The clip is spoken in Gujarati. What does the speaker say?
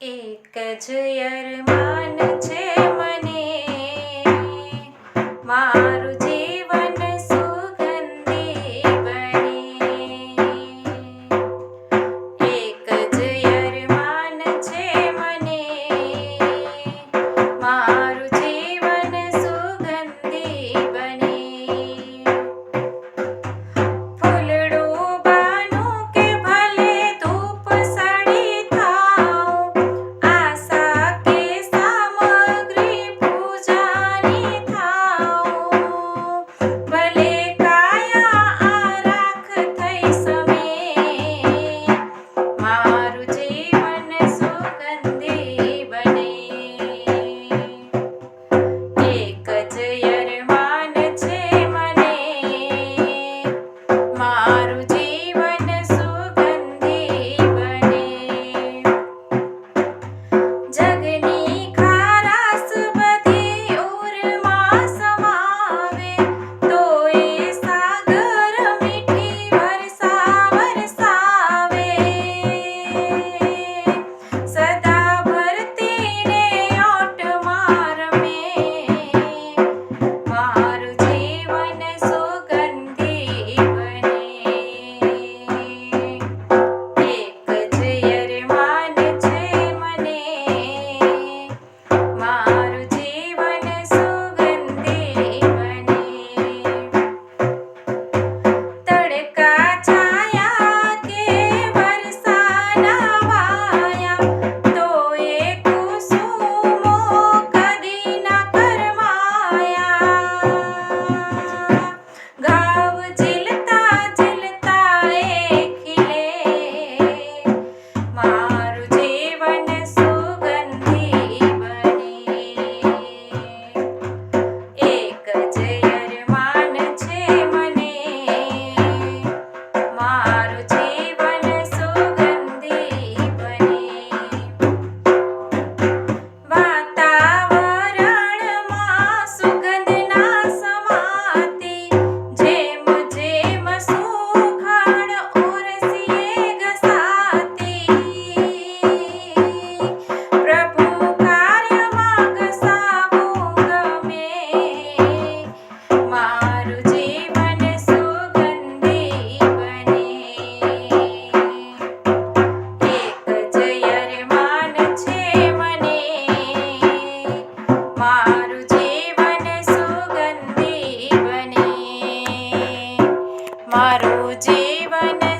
એક જ અરમાન છે મને. મારા મારું જીવન સુગંધી મારું જીવન